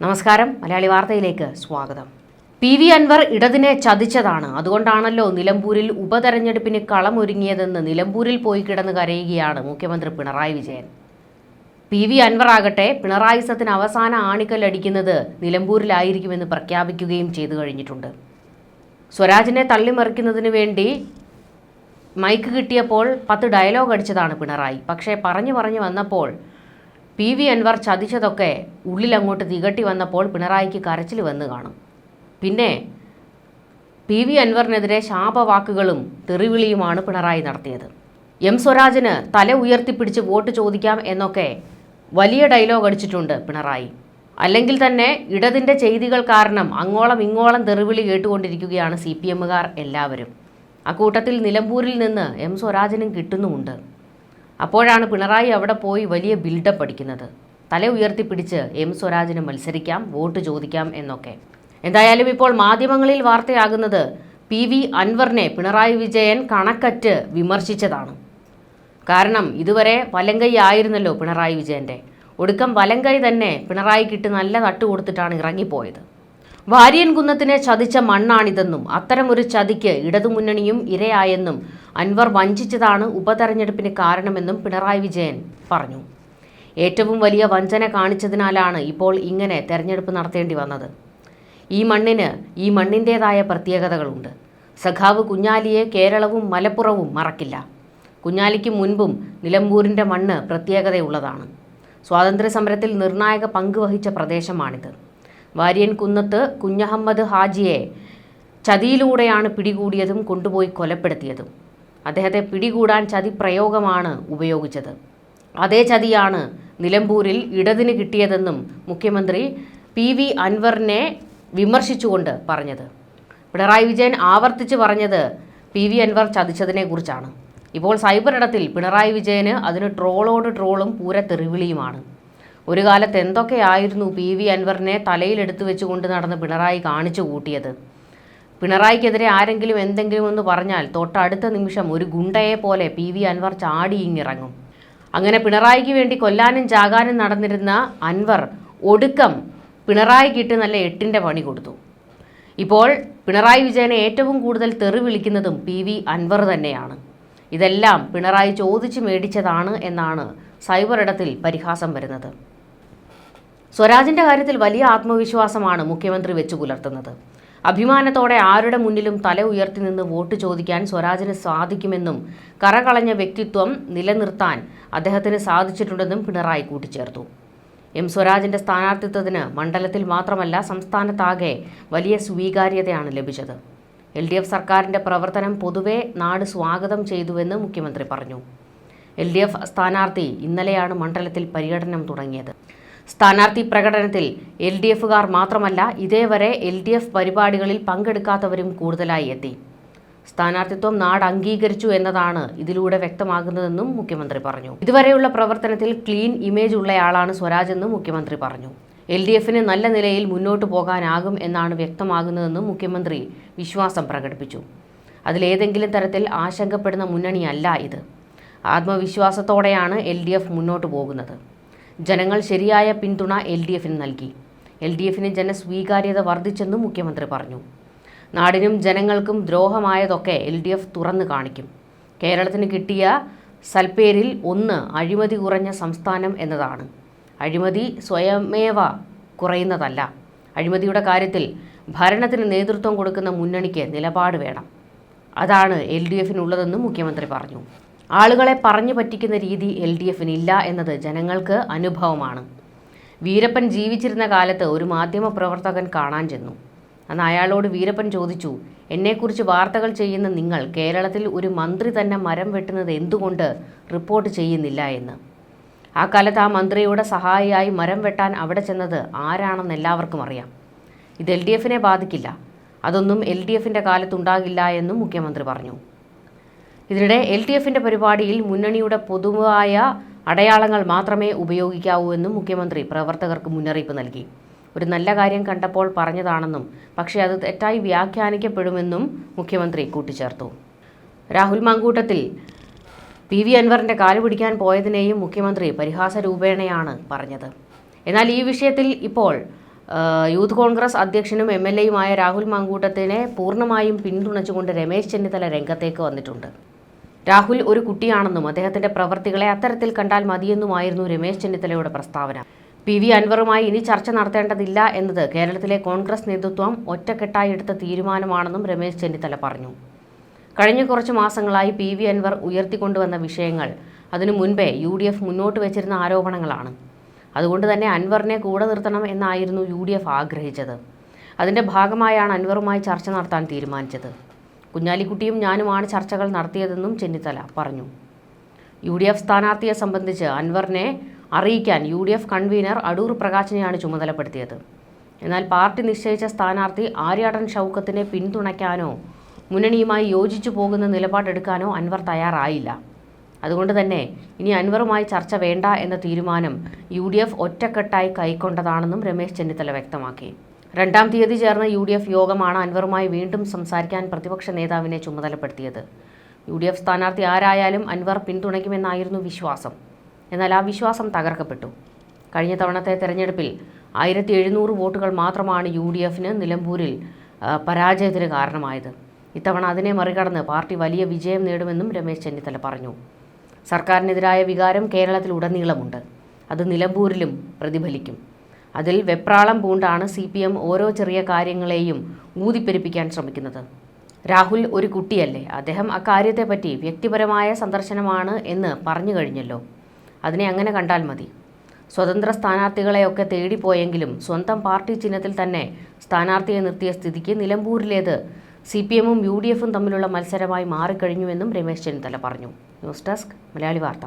നമസ്കാരം. മലയാളി വാർത്തയിലേക്ക് സ്വാഗതം. പി വി അൻവർ ഇടതിനെ ചതിച്ചതാണ്. അതുകൊണ്ടാണല്ലോ നിലമ്പൂരിൽ ഉപതെരഞ്ഞെടുപ്പിന് കളമൊരുങ്ങിയതെന്ന് നിലമ്പൂരിൽ പോയി കിടന്ന് കരയുകയാണ് മുഖ്യമന്ത്രി പിണറായി വിജയൻ. പി വി അൻവർ ആകട്ടെ പിണറായി സത്തിന് അവസാന ആണിക്കല്ലടിക്കുന്നത് നിലമ്പൂരിലായിരിക്കുമെന്ന് പ്രഖ്യാപിക്കുകയും ചെയ്തു കഴിഞ്ഞിട്ടുണ്ട്. സ്വരാജിനെ തള്ളിമറിക്കുന്നതിന് വേണ്ടി മൈക്ക് കിട്ടിയപ്പോൾ പത്ത് ഡയലോഗ് അടിച്ചതാണ് പിണറായി. പക്ഷേ പറഞ്ഞു പറഞ്ഞു വന്നപ്പോൾ പി വി അൻവർ ചതിച്ചതൊക്കെ ഉള്ളിലങ്ങോട്ട് തികട്ടി വന്നപ്പോൾ പിണറായിക്ക് കരച്ചിൽ വന്ന് കാണും. പിന്നെ പി വി അൻവറിനെതിരെ ശാപവാക്കുകളും തെറിവിളിയുമാണ് പിണറായി നടത്തിയത്. എം സ്വരാജിന് തല ഉയർത്തിപ്പിടിച്ച് വോട്ട് ചോദിക്കാം എന്നൊക്കെ വലിയ ഡയലോഗ് അടിച്ചിട്ടുണ്ട് പിണറായി. അല്ലെങ്കിൽ തന്നെ ഇടതിന്റെ ചെയ്തികൾ കാരണം അങ്ങോളം ഇങ്ങോളം തെറിവിളി കേട്ടുകൊണ്ടിരിക്കുകയാണ് സി പി എല്ലാവരും. അക്കൂട്ടത്തിൽ നിലമ്പൂരിൽ നിന്ന് എം സ്വരാജിനും കിട്ടുന്നുമുണ്ട്. അപ്പോഴാണ് പിണറായി അവിടെ പോയി വലിയ ബിൽഡപ്പ് അടിക്കുന്നത്. തല ഉയർത്തിപ്പിടിച്ച് എം സ്വരാജിന് മത്സരിക്കാം വോട്ട് ചോദിക്കാം എന്നൊക്കെ. എന്തായാലും ഇപ്പോൾ മാധ്യമങ്ങളിൽ വാർത്തയാകുന്നത് പി വി അൻവറിനെ പിണറായി വിജയൻ കണക്കറ്റ് വിമർശിച്ചതാണ്. കാരണം ഇതുവരെ വലങ്കൈ ആയിരുന്നല്ലോ പിണറായി വിജയന്റെ. ഒടുക്കം വലങ്കൈ തന്നെ പിണറായിക്കിട്ട് നല്ല തട്ട് കൊടുത്തിട്ടാണ് ഇറങ്ങിപ്പോയത്. വാര്യൻ കുന്നത്തിനെ ചതിച്ച മണ്ണാണിതെന്നും അത്തരമൊരു ചതിക്ക് ഇടതുമുന്നണിയും ഇരയായെന്നും അൻവർ വഞ്ചിച്ചതാണ് ഉപതെരഞ്ഞെടുപ്പിന് കാരണമെന്നും പിണറായി വിജയൻ പറഞ്ഞു. ഏറ്റവും വലിയ വഞ്ചന കാണിച്ചതിനാലാണ് ഇപ്പോൾ ഇങ്ങനെ തെരഞ്ഞെടുപ്പ് നടത്തേണ്ടി വന്നത്. ഈ മണ്ണിന് ഈ മണ്ണിന്റേതായ പ്രത്യേകതകളുണ്ട്. സഖാവ് കുഞ്ഞാലിയെ കേരളവും മലപ്പുറവും മറക്കില്ല. കുഞ്ഞാലിക്ക് മുൻപും നിലമ്പൂരിന്റെ മണ്ണ് പ്രത്യേകതയുള്ളതാണ്. സ്വാതന്ത്ര്യ സമരത്തിൽ നിർണായക പങ്ക് വഹിച്ച പ്രദേശമാണിത്. വാര്യൻ കുന്നത്ത് കുഞ്ഞഹമ്മദ് ഹാജിയെ ചതിയിലൂടെയാണ് പിടികൂടിയതും കൊണ്ടുപോയി കൊലപ്പെടുത്തിയതും. അദ്ദേഹത്തെ പിടികൂടാൻ ചതി പ്രയോഗമാണ് ഉപയോഗിച്ചത്. അതേ ചതിയാണ് നിലമ്പൂരിൽ ഇടതിന് കിട്ടിയതെന്നും മുഖ്യമന്ത്രി പി വി അൻവറിനെ വിമർശിച്ചുകൊണ്ട് പറഞ്ഞത്. പിണറായി വിജയൻ ആവർത്തിച്ച് പറഞ്ഞത് പി വി അൻവർ ചതിച്ചതിനെക്കുറിച്ചാണ് ഇപ്പോൾ സൈബർ ഇടത്തിൽ പിണറായി വിജയന് അതിന് ട്രോളോട് ട്രോളും പൂര തെറിവിളിയുമാണ്. ഒരു കാലത്ത് എന്തൊക്കെയായിരുന്നു പി വി അൻവറിനെ തലയിലെടുത്ത് വെച്ചുകൊണ്ട് നടന്ന് പിണറായി കാണിച്ചു കൂട്ടിയത്? പിണറായിക്കെതിരെ ആരെങ്കിലും എന്തെങ്കിലും ഒന്ന് പറഞ്ഞാൽ തൊട്ടടുത്ത നിമിഷം ഒരു ഗുണ്ടയെ പോലെ പി വി അൻവർ ചാടി ഇങ്ങിറങ്ങും. അങ്ങനെ പിണറായിക്ക് വേണ്ടി കൊല്ലാനും ചാകാനും നടന്നിരുന്ന അൻവർ ഒടുക്കം പിണറായിക്കിട്ട് നല്ല എട്ടിന്റെ പണി കൊടുത്തു. ഇപ്പോൾ പിണറായി വിജയനെ ഏറ്റവും കൂടുതൽ തെറി വിളിക്കുന്നതും പി വി അൻവർ തന്നെയാണ്. ഇതെല്ലാം പിണറായി ചോദിച്ചു മേടിച്ചതാണ് എന്നാണ് സൈബർ ഇടത്തിൽ പരിഹാസം വരുന്നത്. സ്വരാജിന്റെ കാര്യത്തിൽ വലിയ ആത്മവിശ്വാസമാണ് മുഖ്യമന്ത്രി വെച്ചു പുലർത്തുന്നത്. അഭിമാനത്തോടെ ആരുടെ മുന്നിലും തല ഉയർത്തി നിന്ന് വോട്ട് ചോദിക്കാൻ സ്വരാജിന് സാധിക്കുമെന്നും കറകളഞ്ഞ വ്യക്തിത്വം നിലനിർത്താൻ അദ്ദേഹത്തിന് സാധിച്ചിട്ടുണ്ടെന്നും പിണറായി കൂട്ടിച്ചേർത്തു. എം സ്വരാജിന്റെ സ്ഥാനാർത്ഥിത്വത്തിന് മണ്ഡലത്തിൽ മാത്രമല്ല സംസ്ഥാനത്താകെ വലിയ സ്വീകാര്യതയാണ് ലഭിച്ചത്. എൽ ഡി എഫ് സർക്കാരിന്റെ പ്രവർത്തനം പൊതുവെ നാട് സ്വാഗതം ചെയ്തുവെന്ന് മുഖ്യമന്ത്രി പറഞ്ഞു. എൽ ഡി എഫ് സ്ഥാനാർത്ഥി ഇന്നലെയാണ് മണ്ഡലത്തിൽ പര്യടനം തുടങ്ങിയത്. സ്ഥാനാർത്ഥി പ്രകടനത്തിൽ എൽ ഡി എഫുകാർ മാത്രമല്ല ഇതേവരെ എൽ ഡി എഫ് പരിപാടികളിൽ പങ്കെടുക്കാത്തവരും കൂടുതലായി എത്തി. സ്ഥാനാർത്ഥിത്വം നാട് അംഗീകരിച്ചു എന്നതാണ് ഇതിലൂടെ വ്യക്തമാകുന്നതെന്നും മുഖ്യമന്ത്രി പറഞ്ഞു. ഇതുവരെയുള്ള പ്രവർത്തനത്തിൽ ക്ലീൻ ഇമേജ് ഉള്ളയാളാണ് സ്വരാജ് എന്നും മുഖ്യമന്ത്രി പറഞ്ഞു. എൽ ഡി എഫിന് നല്ല നിലയിൽ മുന്നോട്ട് പോകാനാകും എന്നാണ് വ്യക്തമാകുന്നതെന്നും മുഖ്യമന്ത്രി വിശ്വാസം പ്രകടിപ്പിച്ചു. അതിലേതെങ്കിലും തരത്തിൽ ആശങ്കപ്പെടുന്ന മുന്നണിയല്ല ഇത്. ആത്മവിശ്വാസത്തോടെയാണ് എൽ മുന്നോട്ട് പോകുന്നത്. ജനങ്ങൾ ശരിയായ പിന്തുണ എൽ ഡി എഫിന് നൽകി. എൽ ഡി എഫിന് ജനസ്വീകാര്യത വർദ്ധിച്ചെന്നും മുഖ്യമന്ത്രി പറഞ്ഞു. നാടിനും ജനങ്ങൾക്കും ദ്രോഹമായതൊക്കെ എൽ ഡി എഫ് തുറന്നു കാണിക്കും. കേരളത്തിന് കിട്ടിയ സൽപ്പേരിൽ ഒന്ന് അഴിമതി കുറഞ്ഞ സംസ്ഥാനം എന്നതാണ്. അഴിമതി സ്വയമേവ കുറയുന്നതല്ല. അഴിമതിയുടെ കാര്യത്തിൽ ഭരണത്തിന് നേതൃത്വം കൊടുക്കുന്ന മുന്നണിക്ക് നിലപാട് വേണം. അതാണ് എൽ ഡി എഫിനുള്ളതെന്നും മുഖ്യമന്ത്രി പറഞ്ഞു. ആളുകളെ പറഞ്ഞു പറ്റിക്കുന്ന രീതി എൽ ഡി എഫിന് ഇല്ല എന്നത് ജനങ്ങൾക്ക് അനുഭവമാണ്. വീരപ്പൻ ജീവിച്ചിരുന്ന കാലത്ത് ഒരു മാധ്യമ പ്രവർത്തകൻ കാണാൻ ചെന്നു. അന്ന് അയാളോട് വീരപ്പൻ ചോദിച്ചു എന്നെക്കുറിച്ച് വാർത്തകൾ ചെയ്യുന്ന നിങ്ങൾ കേരളത്തിൽ ഒരു മന്ത്രി തന്നെ മരം വെട്ടുന്നത് എന്തുകൊണ്ട് റിപ്പോർട്ട് ചെയ്യുന്നില്ല എന്ന്? ആ കാലത്ത് ആ മന്ത്രിയുടെ സഹായിയായി മരം വെട്ടാൻ അവിടെ ചെന്നത് ആരാണെന്ന് എല്ലാവർക്കും അറിയാം. ഇത് എൽ ഡി എഫിനെ ബാധിക്കില്ല. അതൊന്നും എൽ ഡി എഫിന്റെ കാലത്തുണ്ടാകില്ല എന്നും മുഖ്യമന്ത്രി പറഞ്ഞു. ഇതിനിടെ എൽ ടി എഫിന്റെ പരിപാടിയിൽ മുന്നണിയുടെ പൊതുവായ അടയാളങ്ങൾ മാത്രമേ ഉപയോഗിക്കാവൂ എന്നും മുഖ്യമന്ത്രി പ്രവർത്തകർക്ക് മുന്നറിയിപ്പ് നൽകി. ഒരു നല്ല കാര്യം കണ്ടപ്പോൾ പറഞ്ഞതാണെന്നും പക്ഷേ അത് തെറ്റായി വ്യാഖ്യാനിക്കപ്പെടുമെന്നും മുഖ്യമന്ത്രി കൂട്ടിച്ചേർത്തു. രാഹുൽ മാങ്കൂട്ടത്തിൽ പി വി അൻവറിന്റെ കാൽ പിടിക്കാൻ പോയതിനെയും മുഖ്യമന്ത്രി പരിഹാസ രൂപേണയാണ് പറഞ്ഞത്. എന്നാൽ ഈ വിഷയത്തിൽ ഇപ്പോൾ യൂത്ത് കോൺഗ്രസ് അധ്യക്ഷനും എം എൽ എയുമായ രാഹുൽ മാങ്കൂട്ടത്തിനെ പൂർണമായും പിന്തുണച്ചുകൊണ്ട് രമേശ് ചെന്നിത്തല രംഗത്തേക്ക് വന്നിട്ടുണ്ട്. രാഹുൽ ഒരു കുട്ടിയാണെന്നും അദ്ദേഹത്തിന്റെ പ്രവൃത്തികളെ അത്തരത്തിൽ കണ്ടാൽ മതിയെന്നുമായിരുന്നു രമേശ് ചെന്നിത്തലയുടെ പ്രസ്താവന. പി വി അൻവറുമായി ഇനി ചർച്ച നടത്തേണ്ടതില്ല എന്നത് കേരളത്തിലെ കോൺഗ്രസ് നേതൃത്വം ഒറ്റക്കെട്ടായി എടുത്ത തീരുമാനമാണെന്നും രമേശ് ചെന്നിത്തല പറഞ്ഞു. കഴിഞ്ഞ കുറച്ച് മാസങ്ങളായി പി വി അൻവർ ഉയർത്തിക്കൊണ്ടുവന്ന വിഷയങ്ങൾ അതിനു മുൻപേ യു ഡി എഫ് മുന്നോട്ട് വെച്ചിരുന്ന ആരോപണങ്ങളാണ്. അതുകൊണ്ട് തന്നെ അൻവറിനെ കൂടെ നിർത്തണം എന്നായിരുന്നു യു ഡി എഫ് ആഗ്രഹിച്ചത്. അതിന്റെ ഭാഗമായാണ് അൻവറുമായി ചർച്ച നടത്താൻ തീരുമാനിച്ചത്. കുഞ്ഞാലിക്കുട്ടിയും ഞാനുമാണ് ചർച്ചകൾ നടത്തിയതെന്നും ചെന്നിത്തല പറഞ്ഞു. യു ഡി എഫ് സ്ഥാനാർത്ഥിയെ സംബന്ധിച്ച് അൻവറിനെ അറിയിക്കാൻ U D F convener Adoor പ്രകാശിനെയാണ് ചുമതലപ്പെടുത്തിയത്. എന്നാൽ പാർട്ടി നിശ്ചയിച്ച സ്ഥാനാർത്ഥി ആര്യാടൻ ഷൗക്കത്തിനെ പിന്തുണയ്ക്കാനോ മുന്നണിയുമായി യോജിച്ചു പോകുന്ന നിലപാടെടുക്കാനോ അൻവർ തയ്യാറായില്ല. അതുകൊണ്ട് തന്നെ ഇനി അൻവറുമായി ചർച്ച വേണ്ട എന്ന തീരുമാനം യു ഡി എഫ് ഒറ്റക്കെട്ടായി കൈക്കൊണ്ടതാണെന്നും രമേശ് ചെന്നിത്തല വ്യക്തമാക്കി. രണ്ടാം തീയതി ചേർന്ന യു ഡി എഫ് യോഗമാണ് അൻവറുമായി വീണ്ടും സംസാരിക്കാൻ പ്രതിപക്ഷ നേതാവിനെ ചുമതലപ്പെടുത്തിയത്. യു ഡി എഫ് സ്ഥാനാർത്ഥി ആരായാലും അൻവർ പിന്തുണയ്ക്കുമെന്നായിരുന്നു വിശ്വാസം. എന്നാൽ ആ വിശ്വാസം തകർക്കപ്പെട്ടു. കഴിഞ്ഞ തവണത്തെ തെരഞ്ഞെടുപ്പിൽ ആയിരത്തി എഴുന്നൂറ് വോട്ടുകൾ മാത്രമാണ് യു ഡി എഫിന് നിലമ്പൂരിൽ പരാജയത്തിന് കാരണമായത്. ഇത്തവണ അതിനെ മറികടന്ന് പാർട്ടി വലിയ വിജയം നേടുമെന്നും രമേശ് ചെന്നിത്തല പറഞ്ഞു. സർക്കാരിനെതിരായ വികാരം കേരളത്തിൽ ഉടനീളമുണ്ട്. അത് നിലമ്പൂരിലും പ്രതിഫലിക്കും. അതിൽ വെപ്രാളം പൂണ്ടാണ് സി പി എം ഓരോ ചെറിയ കാര്യങ്ങളെയും ഊതിപ്പെരുപ്പിക്കാൻ ശ്രമിക്കുന്നത്. രാഹുൽ ഒരു കുട്ടിയല്ലേ? അദ്ദേഹം അക്കാര്യത്തെപ്പറ്റി വ്യക്തിപരമായ സന്ദർശനമാണ് എന്ന് പറഞ്ഞു കഴിഞ്ഞല്ലോ. അതിനെ അങ്ങനെ കണ്ടാൽ മതി. സ്വതന്ത്ര സ്ഥാനാർത്ഥികളെയൊക്കെ തേടിപ്പോയെങ്കിലും സ്വന്തം പാർട്ടി ചിഹ്നത്തിൽ തന്നെ സ്ഥാനാർത്ഥിയെ നിർത്തിയ സ്ഥിതിക്ക് നിലമ്പൂരിലേത് സി പി എമ്മും യു ഡി എഫും തമ്മിലുള്ള മത്സരമായി മാറിക്കഴിഞ്ഞുവെന്നും രമേശ് ചെന്നിത്തല പറഞ്ഞു. ന്യൂസ് ഡെസ്ക് മലയാളി വാർത്ത.